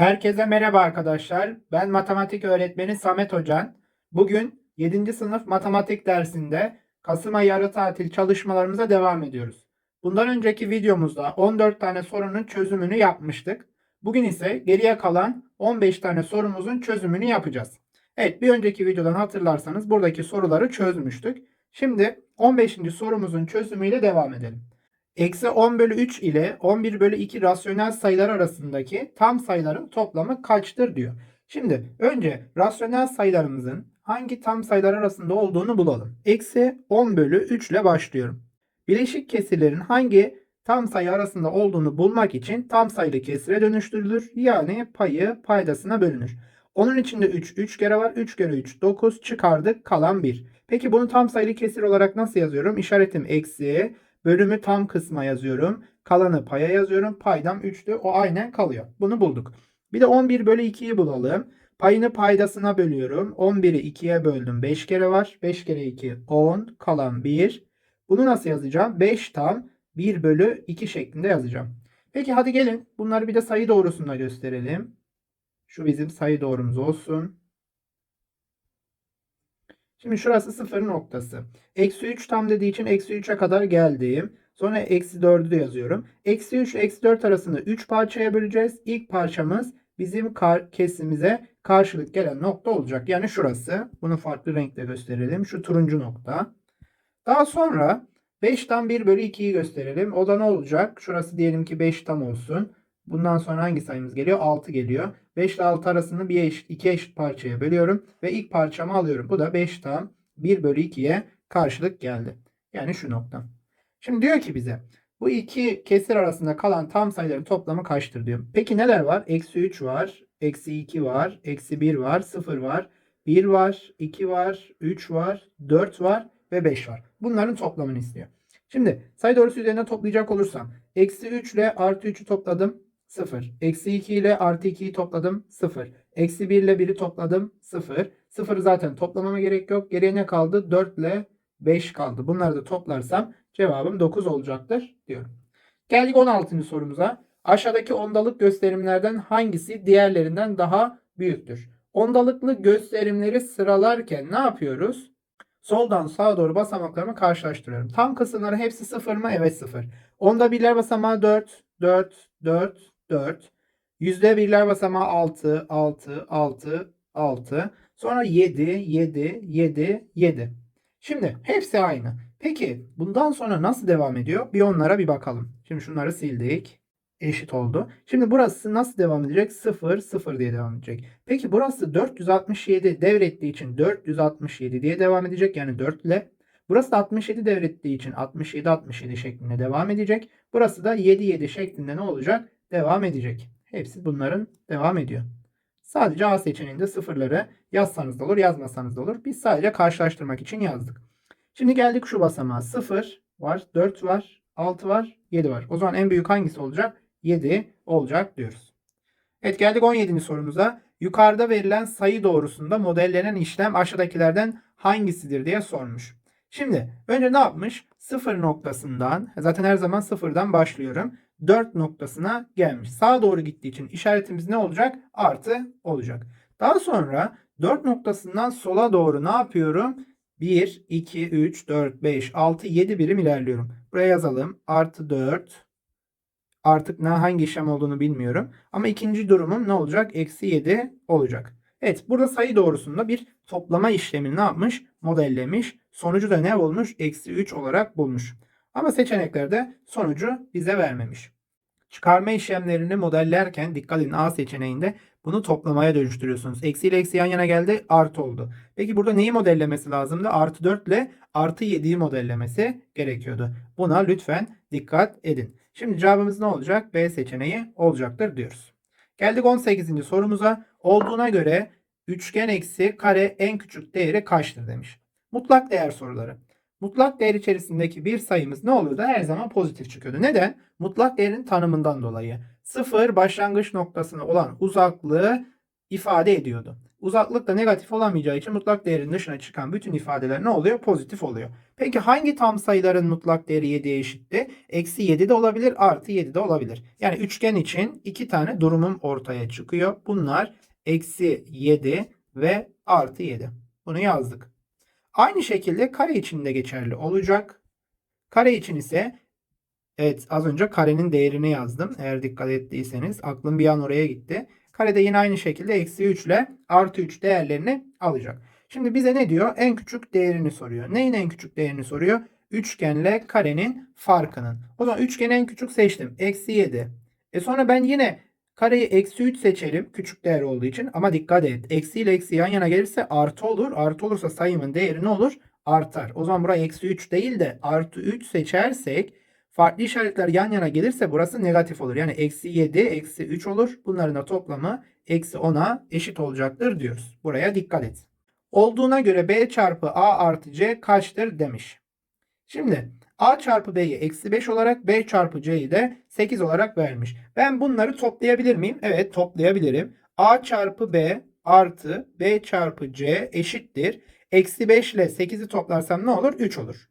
Herkese merhaba arkadaşlar. Ben matematik öğretmeni Samet Hocan. Bugün 7. sınıf matematik dersinde Kasım ayı yarı tatil çalışmalarımıza devam ediyoruz. Bundan önceki videomuzda 14 tane sorunun çözümünü yapmıştık. Bugün ise geriye kalan 15 tane sorumuzun çözümünü yapacağız. Evet bir önceki videodan hatırlarsanız buradaki soruları çözmüştük. Şimdi 15. sorumuzun çözümüyle devam edelim. Eksi 10 bölü 3 ile 11 bölü 2 rasyonel sayılar arasındaki tam sayıların toplamı kaçtır diyor. Şimdi önce rasyonel sayılarımızın hangi tam sayılar arasında olduğunu bulalım. Eksi 10 bölü 3 ile başlıyorum. Bileşik kesirlerin hangi tam sayı arasında olduğunu bulmak için tam sayılı kesire dönüştürülür. Yani payı paydasına bölünür. Onun içinde 3, 3 kere var. 3 kere 3, 9 çıkardık kalan 1. Peki bunu tam sayılı kesir olarak nasıl yazıyorum? İşaretim eksi, bölümü tam kısma yazıyorum. Kalanı paya yazıyorum. Paydam 3'tü. O aynen kalıyor. Bunu bulduk. Bir de 11 bölü 2'yi bulalım. Payını paydasına bölüyorum. 11'i 2'ye böldüm. 5 kere var. 5 kere 2 10. Kalan 1. Bunu nasıl yazacağım? 5 tam 1 bölü 2 şeklinde yazacağım. Peki hadi gelin bunları bir de sayı doğrusunda gösterelim. Şu bizim sayı doğrumuz olsun. Şimdi şurası sıfır noktası. Eksi 3 tam dediği için eksi 3'e kadar geldim. Sonra eksi 4'ü de yazıyorum. Eksi 3 ile eksi 4 arasında 3 parçaya böleceğiz. İlk parçamız bizim kar kesimize karşılık gelen nokta olacak. Yani şurası. Bunu farklı renkle gösterelim. Şu turuncu nokta. Daha sonra 5 tam 1 bölü 2'yi gösterelim. O da ne olacak? Şurası diyelim ki 5 tam olsun. Bundan sonra hangi sayımız geliyor? 6 geliyor. 5 ile 6 arasını bir eşit, eşit parçaya bölüyorum. Ve ilk parçamı alıyorum. Bu da 5 tam 1 bölü 2'ye karşılık geldi. Yani şu nokta. Şimdi diyor ki bize bu iki kesir arasında kalan tam sayıların toplamı kaçtır diyor. Peki neler var? Eksi 3 var. Eksi 2 var. Eksi 1 var. 0 var. 1 var. 2 var. 3 var. 4 var. Ve 5 var. Bunların toplamını istiyor. Şimdi sayı doğrusu üzerine toplayacak olursam. Eksi 3 ile artı 3'ü topladım. 0. Eksi 2 ile artı 2'yi topladım. 0. Eksi 1 ile 1'i topladım. 0. 0 zaten toplamama gerek yok. Geriye ne kaldı? 4 ile 5 kaldı. Bunları da toplarsam cevabım 9 olacaktır diyorum. Geldik 16. sorumuza. Aşağıdaki ondalık gösterimlerden hangisi diğerlerinden daha büyüktür? Ondalıklı gösterimleri sıralarken ne yapıyoruz? Soldan sağa doğru basamaklarımı karşılaştırıyorum. Tam kısımları hepsi 0 mı? Evet 0. Onda birler basamağı 4, 4, 4, 4. Yüzde birler basamağı 6, 6, 6, 6. Sonra 7, 7, 7, 7. Şimdi hepsi aynı. Peki bundan sonra nasıl devam ediyor? Bir onlara bir bakalım. Şimdi şunları sildik. Eşit oldu. Şimdi burası nasıl devam edecek? 0, 0 diye devam edecek. Peki burası 467 devrettiği için 467 diye devam edecek. Yani 4 ile. Burası da 67 devrettiği için 67, 67 şeklinde devam edecek. Burası da 7, 7 şeklinde ne olacak? Devam edecek. Hepsi bunların devam ediyor. Sadece A seçeneğinde sıfırları yazsanız da olur, yazmasanız da olur. Biz sadece karşılaştırmak için yazdık. Şimdi geldik şu basamağa. 0 var, 4 var, 6 var, 7 var. O zaman en büyük hangisi olacak? 7 olacak diyoruz. Evet geldik 17. sorumuza. Yukarıda verilen sayı doğrusunda modellenen işlem aşağıdakilerden hangisidir diye sormuş. Şimdi önce ne yapmış? 0 noktasından zaten her zaman sıfırdan başlıyorum. 4 noktasına gelmiş. Sağa doğru gittiği için işaretimiz ne olacak? Artı olacak. Daha sonra 4 noktasından sola doğru ne yapıyorum? 1, 2, 3, 4, 5, 6, 7 birim ilerliyorum. Buraya yazalım. Artı 4. Artık ne hangi işlem olduğunu bilmiyorum. Ama ikinci durumum ne olacak? Eksi 7 olacak. Evet burada sayı doğrusunda bir toplama işlemini ne yapmış? Modellemiş. Sonucu da ne olmuş? Eksi 3 olarak bulmuş. Ama seçeneklerde sonucu bize vermemiş. Çıkarma işlemlerini modellerken dikkat edin A seçeneğinde bunu toplamaya dönüştürüyorsunuz. Eksi ile eksi yan yana geldi artı oldu. Peki burada neyi modellemesi lazımdı? Artı 4 ile artı 7'yi modellemesi gerekiyordu. Buna lütfen dikkat edin. Şimdi cevabımız ne olacak? B seçeneği olacaktır diyoruz. Geldik 18. sorumuza. Olduğuna göre üçgen eksi kare en küçük değeri kaçtır demiş. Mutlak değer soruları. Mutlak değer içerisindeki bir sayımız ne oluyordu? Her zaman pozitif çıkıyordu. Neden? Mutlak değerin tanımından dolayı. Sıfır başlangıç noktasına olan uzaklığı ifade ediyordu. Uzaklık da negatif olamayacağı için mutlak değerin dışına çıkan bütün ifadeler ne oluyor? Pozitif oluyor. Peki hangi tam sayıların mutlak değeri 7'ye eşitti? Eksi 7 de olabilir, artı 7 de olabilir. Yani üçgen için iki tane durumum ortaya çıkıyor. Bunlar eksi 7 ve artı 7. Bunu yazdık. Aynı şekilde kare için de geçerli olacak. Kare için ise evet az önce karenin değerini yazdım. Eğer dikkat ettiyseniz aklım bir an oraya gitti. Karede yine aynı şekilde eksi 3 ile artı 3 değerlerini alacak. Şimdi bize ne diyor? En küçük değerini soruyor. Neyin en küçük değerini soruyor? Üçgenle karenin farkının. O zaman üçgen en küçük seçtim. Eksi 7. E sonra ben yine kareyi eksi 3 seçerim. Küçük değer olduğu için. Ama dikkat et. Eksi ile eksi yan yana gelirse artı olur. Artı olursa sayımın değeri ne olur? Artar. O zaman buraya eksi 3 değil de artı 3 seçersek farklı işaretler yan yana gelirse burası negatif olur. Yani eksi 7, eksi 3 olur. Bunların da toplamı eksi 10'a eşit olacaktır diyoruz. Buraya dikkat et. Olduğuna göre B çarpı A artı C kaçtır demiş. Şimdi A çarpı B'yi eksi 5 olarak B çarpı C'yi de 8 olarak vermiş. Ben bunları toplayabilir miyim? Evet toplayabilirim. A çarpı B artı B çarpı C eşittir. Eksi 5 ile 8'i toplarsam ne olur? 3 olur.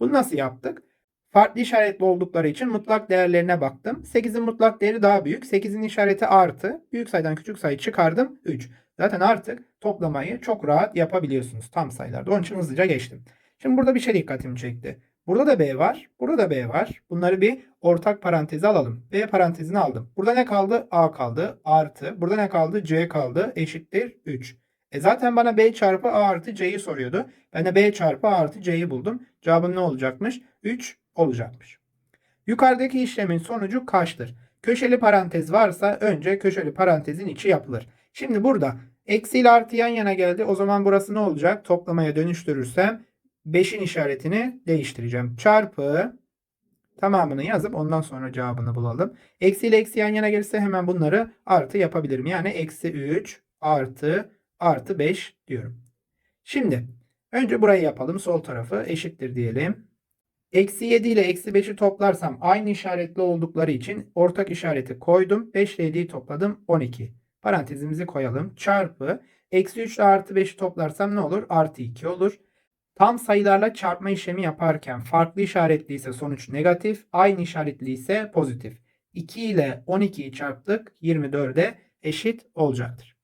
Bunu nasıl yaptık? Farklı işaretli oldukları için mutlak değerlerine baktım. 8'in mutlak değeri daha büyük. 8'in işareti artı. Büyük sayıdan küçük sayı çıkardım. 3. Zaten artık toplamayı çok rahat yapabiliyorsunuz tam sayılarda. Onun için hızlıca geçtim. Şimdi burada bir şey dikkatimi çekti. Burada da B var. Burada da B var. Bunları bir ortak paranteze alalım. B parantezini aldım. Burada ne kaldı? A kaldı. Artı. Burada ne kaldı? C kaldı. Eşittir 3. E zaten bana B çarpı A artı C'yi soruyordu. Ben de B çarpı A artı C'yi buldum. Cevabım ne olacakmış? 3 olacakmış. Yukarıdaki işlemin sonucu kaçtır? Köşeli parantez varsa önce köşeli parantezin içi yapılır. Şimdi burada eksi ile artı yan yana geldi. O zaman burası ne olacak? Toplamaya dönüştürürsem 5'in işaretini değiştireceğim. Çarpı tamamını yazıp ondan sonra cevabını bulalım. Eksi ile eksi yan yana gelirse hemen bunları artı yapabilirim. Yani eksi 3 artı artı 5 diyorum. Şimdi önce burayı yapalım. Sol tarafı eşittir diyelim. Eksi 7 ile eksi 5'i toplarsam aynı işaretli oldukları için ortak işareti koydum. 5 ile 7'yi topladım 12. Parantezimizi koyalım. Çarpı eksi 3 ile artı 5'i toplarsam ne olur? Artı 2 olur. Tam sayılarla çarpma işlemi yaparken farklı işaretli ise sonuç negatif, aynı işaretli ise pozitif. 2 ile 12'yi çarptık 24'e eşit olacaktır.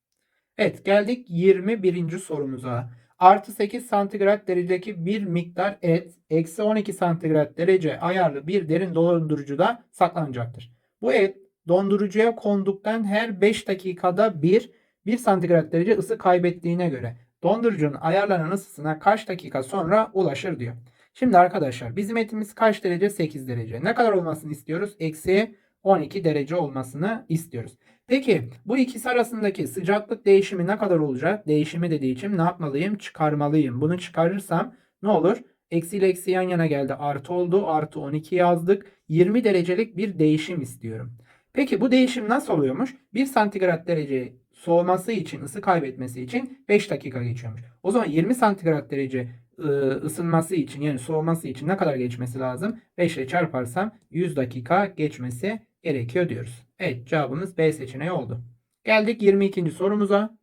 Evet geldik 21. sorumuza. Artı 8 santigrat derecedeki bir miktar et eksi 12 santigrat derece ayarlı bir derin dondurucuda saklanacaktır. Bu et dondurucuya konduktan her 5 dakikada bir 1 santigrat derece ısı kaybettiğine göre dondurucunun ayarlanan ısısına kaç dakika sonra ulaşır diyor. Şimdi arkadaşlar bizim etimiz kaç derece? 8 derece. Ne kadar olmasını istiyoruz? Eksi 12 derece olmasını istiyoruz. Peki bu ikisi arasındaki sıcaklık değişimi ne kadar olacak? Değişimi dediği için ne yapmalıyım? Çıkarmalıyım. Bunu çıkarırsam ne olur? Eksi ile eksi yan yana geldi. Artı oldu. Artı 12 yazdık. 20 derecelik bir değişim istiyorum. Peki bu değişim nasıl oluyormuş? 1 santigrat derece soğuması için, ısı kaybetmesi için 5 dakika geçiyormuş. O zaman 20 santigrat derece ıı, ısınması için yani soğuması için ne kadar geçmesi lazım? 5 ile çarparsam 100 dakika geçmesi gerekiyor diyoruz. Evet cevabımız B seçeneği oldu. Geldik 22. sorumuza.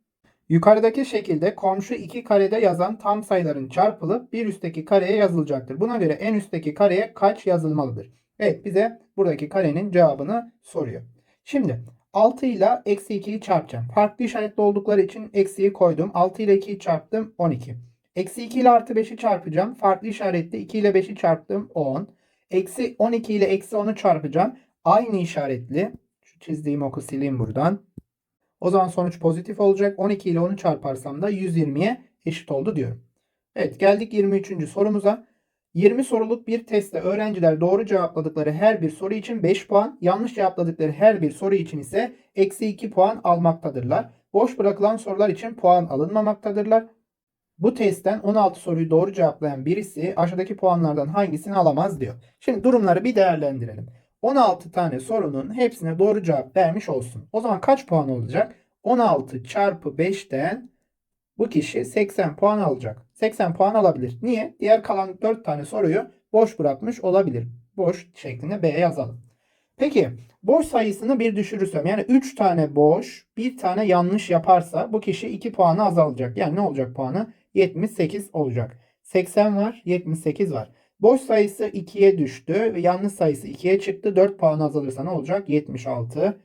Yukarıdaki şekilde komşu iki karede yazan tam sayıların çarpılıp bir üstteki kareye yazılacaktır. Buna göre en üstteki kareye kaç yazılmalıdır? Evet bize buradaki karenin cevabını soruyor. Şimdi 6 ile eksi 2'yi çarpacağım. Farklı işaretli oldukları için eksiyi koydum. 6 ile 2'yi çarptım 12. Eksi 2 ile artı 5'i çarpacağım. Farklı işaretli 2 ile 5'i çarptım 10. Eksi 12 ile eksi 10'u çarpacağım. Aynı işaretli. Şu çizdiğim oku sileyim buradan. O zaman sonuç pozitif olacak. 12 ile 10'u çarparsam da 120'ye eşit oldu diyorum. Evet geldik 23. sorumuza. 20 soruluk bir testte öğrenciler doğru cevapladıkları her bir soru için 5 puan, yanlış cevapladıkları her bir soru için ise eksi 2 puan almaktadırlar. Boş bırakılan sorular için puan alınmamaktadırlar. Bu testten 16 soruyu doğru cevaplayan birisi aşağıdaki puanlardan hangisini alamaz diyor. Şimdi durumları bir değerlendirelim. 16 tane sorunun hepsine doğru cevap vermiş olsun. O zaman kaç puan olacak? 16 çarpı 5'ten bu kişi 80 puan alacak. 80 puan alabilir. Niye? Diğer kalan 4 tane soruyu boş bırakmış olabilir. Boş şeklinde B'ye yazalım. Peki boş sayısını bir düşürürsem yani 3 tane boş bir tane yanlış yaparsa bu kişi 2 puanı azalacak. Yani ne olacak puanı? 78 olacak. 80 var 78 var. Boş sayısı 2'ye düştü ve yanlış sayısı 2'ye çıktı. 4 puan azalırsa ne olacak? 76.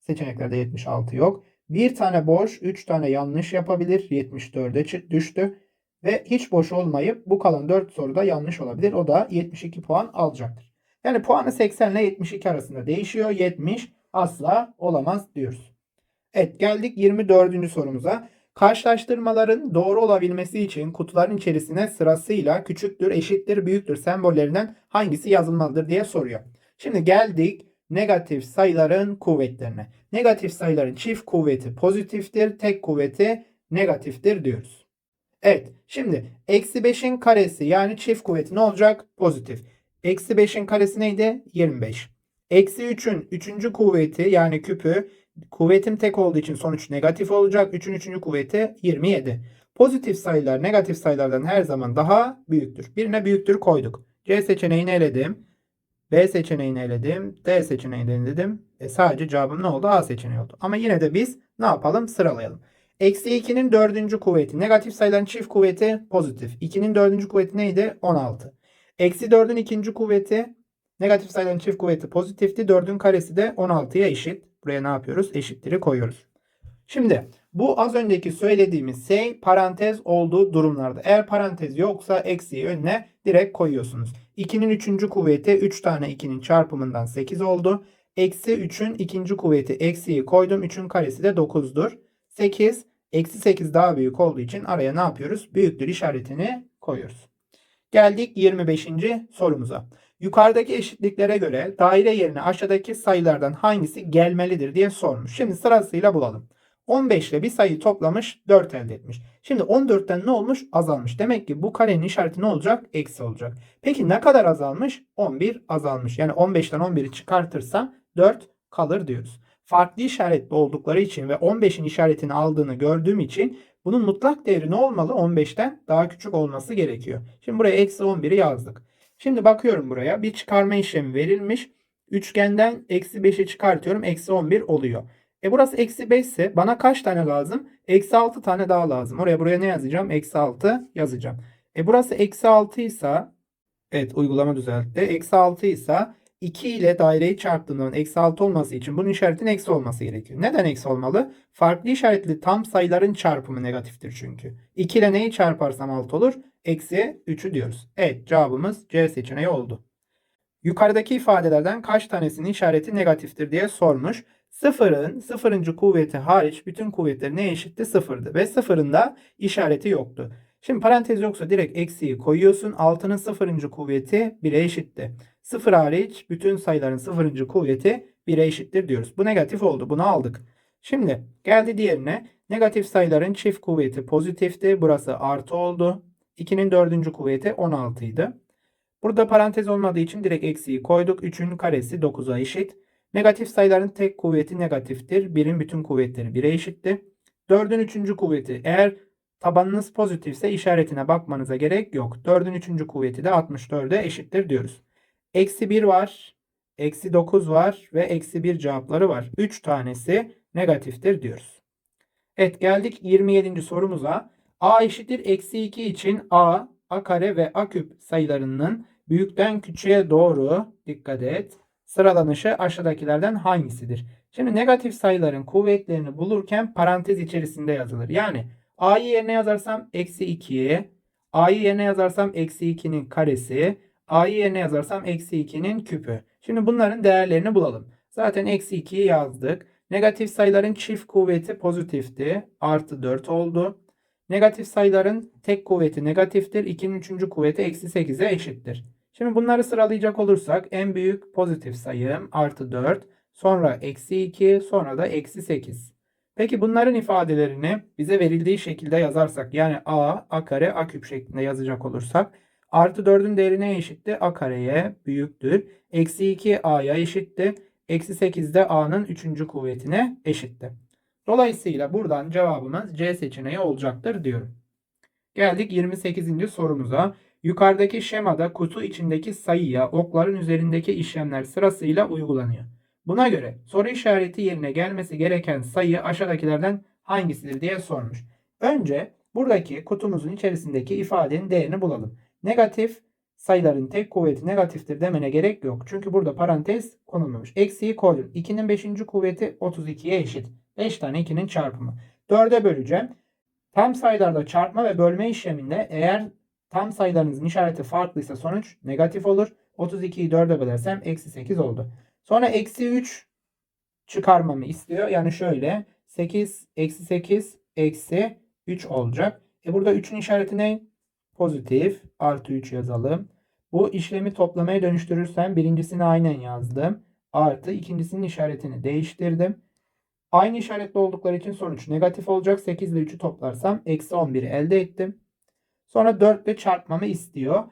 Seçeneklerde 76 yok. Bir tane boş 3 tane yanlış yapabilir. 74'e çı- düştü. Ve hiç boş olmayıp bu kalan 4 soruda yanlış olabilir. O da 72 puan alacaktır. Yani puanı 80 ile 72 arasında değişiyor. 70 asla olamaz diyoruz. Evet geldik 24. sorumuza. Karşılaştırmaların doğru olabilmesi için kutuların içerisine sırasıyla küçüktür, eşittir, büyüktür sembollerinden hangisi yazılmalıdır diye soruyor. Şimdi geldik negatif sayıların kuvvetlerine. Negatif sayıların çift kuvveti pozitiftir, tek kuvveti negatiftir diyoruz. Evet şimdi eksi 5'in karesi yani çift kuvveti ne olacak? Pozitif. Eksi 5'in karesi neydi? 25. Eksi 3'ün 3. kuvveti yani küpü kuvvetim tek olduğu için sonuç negatif olacak. 3'ün 3. kuvveti 27. Pozitif sayılar negatif sayılardan her zaman daha büyüktür. Birine büyüktür koyduk. C seçeneğini eledim. B seçeneğini eledim. D seçeneğini eledim. E sadece cevabım ne oldu? A seçeneği oldu. Ama yine de biz ne yapalım? Sıralayalım. Eksi 2'nin dördüncü kuvveti. Negatif sayıların çift kuvveti pozitif. 2'nin dördüncü kuvveti neydi? 16. Eksi 4'ün ikinci kuvveti. Negatif sayıların çift kuvveti pozitifti. 4'ün karesi de 16'ya eşit. Buraya ne yapıyoruz? Eşitleri koyuyoruz. Şimdi bu az önceki söylediğimiz şey parantez olduğu durumlarda. Eğer parantez yoksa eksiği önüne direkt koyuyorsunuz. 2'nin 3. kuvveti 3 tane 2'nin çarpımından 8 oldu. Eksi 3'ün ikinci kuvveti eksiği koydum. 3'ün karesi de 9'dur. 8 eksi 8 daha büyük olduğu için araya ne yapıyoruz? Büyüktür işaretini koyuyoruz. Geldik 25. sorumuza. Yukarıdaki eşitliklere göre daire yerine aşağıdaki sayılardan hangisi gelmelidir diye sormuş. Şimdi sırasıyla bulalım. 15 ile bir sayıyı toplamış 4 elde etmiş. Şimdi 14'ten ne olmuş? Azalmış. Demek ki bu karenin işareti ne olacak? Eksi olacak. Peki ne kadar azalmış? 11 azalmış. Yani 15'ten 11'i çıkartırsam 4 kalır diyoruz. Farklı işaretli oldukları için ve 15'in işaretini aldığını gördüğüm için bunun mutlak değeri ne olmalı? 15'ten daha küçük olması gerekiyor. Şimdi buraya eksi 11'i yazdık. Şimdi bakıyorum buraya. Bir çıkarma işlemi verilmiş. Üçgenden eksi 5'i çıkartıyorum. Eksi 11 oluyor. E burası eksi 5 ise bana kaç tane lazım? Eksi 6 tane daha lazım. Oraya buraya ne yazacağım? Eksi 6 yazacağım. E burası eksi 6 ise evet uygulama düzeltti. Eksi 6 ise 2 ile daireyi çarptığından eksi 6 olması için bunun işaretinin eksi olması gerekiyor. Neden eksi olmalı? Farklı işaretli tam sayıların çarpımı negatiftir çünkü. 2 ile neyi çarparsam 6 olur? Eksi 3'ü diyoruz. Evet cevabımız C seçeneği oldu. Yukarıdaki ifadelerden kaç tanesinin işareti negatiftir diye sormuş. Sıfırın sıfırıncı kuvveti hariç bütün kuvvetler ne eşitti? Sıfırdı ve sıfırın da işareti yoktu. Şimdi parantez yoksa direkt eksiği koyuyorsun. 6'nın sıfırıncı kuvveti 1'e eşitti. Sıfır hariç bütün sayıların sıfırıncı kuvveti 1'e eşittir diyoruz. Bu negatif oldu. Bunu aldık. Şimdi geldi diğerine. Negatif sayıların çift kuvveti pozitifti. Burası artı oldu. 2'nin dördüncü kuvveti 16 idi. Burada parantez olmadığı için direkt eksiği koyduk. 3'ün karesi 9'a eşit. Negatif sayıların tek kuvveti negatiftir. 1'in bütün kuvvetleri 1'e eşitti. 4'ün 3. kuvveti eğer tabanınız pozitifse işaretine bakmanıza gerek yok. 4'ün 3. kuvveti de 64'e eşittir diyoruz. Eksi 1 var. Eksi 9 var ve eksi 1 cevapları var. 3 tanesi negatiftir diyoruz. Evet geldik 27. sorumuza. A eşittir eksi 2 için A, A kare ve A küp sayılarının büyükten küçüğe doğru dikkat et sıralanışı aşağıdakilerden hangisidir? Şimdi negatif sayıların kuvvetlerini bulurken parantez içerisinde yazılır. Yani A'yı yerine yazarsam eksi 2'ye, A'yı yerine yazarsam eksi 2'nin karesi, A'yı yerine yazarsam eksi 2'nin küpü. Şimdi bunların değerlerini bulalım. Zaten eksi 2'yi yazdık. Negatif sayıların çift kuvveti pozitifti. Artı 4 oldu. Negatif sayıların tek kuvveti negatiftir. 2'nin 3. kuvveti eksi 8'e eşittir. Şimdi bunları sıralayacak olursak en büyük pozitif sayım artı 4. Sonra eksi 2. Sonra da eksi 8. Peki bunların ifadelerini bize verildiği şekilde yazarsak yani a, a kare, a küp şeklinde yazacak olursak artı 4'ün değeri neye eşitti? a kareye büyüktür. Eksi 2 a'ya eşitti. Eksi 8 de a'nın 3. kuvvetine eşitti. Dolayısıyla buradan cevabımız C seçeneği olacaktır diyorum. Geldik 28. sorumuza. Yukarıdaki şemada kutu içindeki sayıya okların üzerindeki işlemler sırasıyla uygulanıyor. Buna göre soru işareti yerine gelmesi gereken sayı aşağıdakilerden hangisidir diye sormuş. Önce buradaki kutumuzun içerisindeki ifadenin değerini bulalım. Negatif sayıların tek kuvveti negatiftir demene gerek yok. Çünkü burada parantez konulmamış. Eksiği koydum. 2'nin 5. kuvveti 32'ye eşit. 5 tane 2'nin çarpımı. 4'e böleceğim. Tam sayılarda çarpma ve bölme işleminde eğer tam sayılarınızın işareti farklıysa sonuç negatif olur. 32'yi 4'e bölersem eksi 8 oldu. Sonra eksi 3 çıkarmamı istiyor. Yani şöyle 8 eksi 8 eksi 3 olacak. E burada 3'ün işareti ne? Pozitif. Artı 3 yazalım. Bu işlemi toplamaya dönüştürürsem birincisini aynen yazdım. Artı ikincisinin işaretini değiştirdim. Aynı işaretli oldukları için sonuç negatif olacak. 8 ile 3'ü toplarsam eksi 11'i elde ettim. Sonra 4 ile çarpmamı istiyor.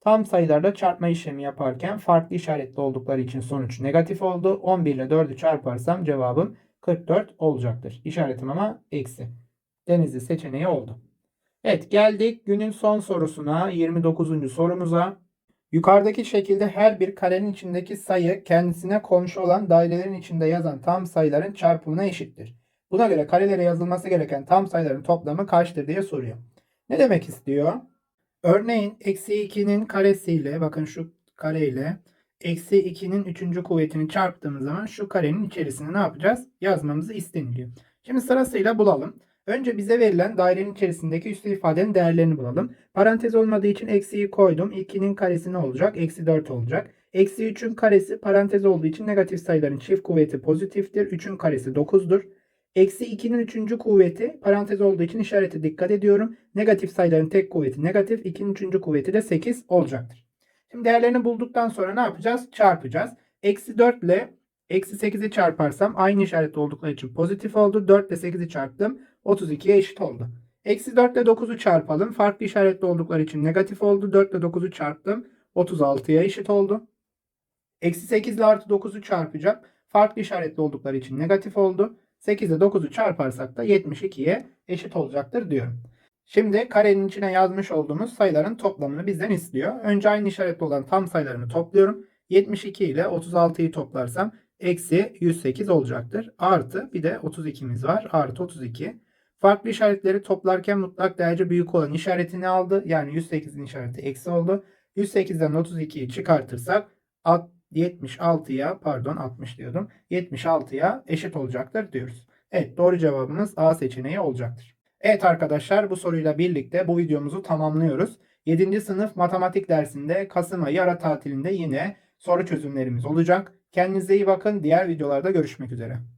Tam sayılarda çarpma işlemi yaparken farklı işaretli oldukları için sonuç negatif oldu. 11 ile 4'ü çarparsam cevabım 44 olacaktır. İşaretim ama eksi. Denizli seçeneği oldu. Evet geldik günün son sorusuna 29. sorumuza. Yukarıdaki şekilde her bir karenin içindeki sayı kendisine komşu olan dairelerin içinde yazan tam sayıların çarpımına eşittir. Buna göre karelere yazılması gereken tam sayıların toplamı kaçtır diye soruyor. Ne demek istiyor? Örneğin eksi 2'nin karesiyle bakın şu kareyle eksi 2'nin 3. kuvvetini çarptığımız zaman şu karenin içerisine ne yapacağız? Yazmamızı isteniliyor. Şimdi sırasıyla bulalım. Önce bize verilen dairenin içerisindeki üstü ifadenin değerlerini bulalım. Parantez olmadığı için eksiyi koydum. 2'nin karesi ne olacak? Eksi 4 olacak. Eksi 3'ün karesi parantez olduğu için negatif sayıların çift kuvveti pozitiftir. 3'ün karesi 9'dur. Eksi 2'nin 3. kuvveti parantez olduğu için işarete dikkat ediyorum. Negatif sayıların tek kuvveti negatif. 2'nin 3. kuvveti de 8 olacaktır. Şimdi değerlerini bulduktan sonra ne yapacağız? Çarpacağız. Eksi 4 ile eksi 8'i çarparsam aynı işaretli oldukları için pozitif oldu. 4 ile 8'i çarptım. 32'ye eşit oldu. Eksi 4 ile 9'u çarpalım. Farklı işaretli oldukları için negatif oldu. 4 ile 9'u çarptım. 36'ya eşit oldu. Eksi 8 ile artı 9'u çarpacağım. Farklı işaretli oldukları için negatif oldu. 8 ile 9'u çarparsak da 72'ye eşit olacaktır diyorum. Şimdi karenin içine yazmış olduğumuz sayıların toplamını bizden istiyor. Önce aynı işaretli olan tam sayılarını topluyorum. 72 ile 36'yı toplarsam eksi 108 olacaktır. Artı bir de 32'miz var. Artı 32. Farklı işaretleri toplarken mutlak derece büyük olan işaretini aldı. Yani 108'in işareti eksi oldu. 108'den 32'yi çıkartırsak 76'ya pardon 60 diyordum. 76'ya eşit olacaktır diyoruz. Evet doğru cevabımız A seçeneği olacaktır. Evet arkadaşlar bu soruyla birlikte bu videomuzu tamamlıyoruz. 7. sınıf matematik dersinde Kasım ayı ara tatilinde yine soru çözümlerimiz olacak. Kendinize iyi bakın. Diğer videolarda görüşmek üzere.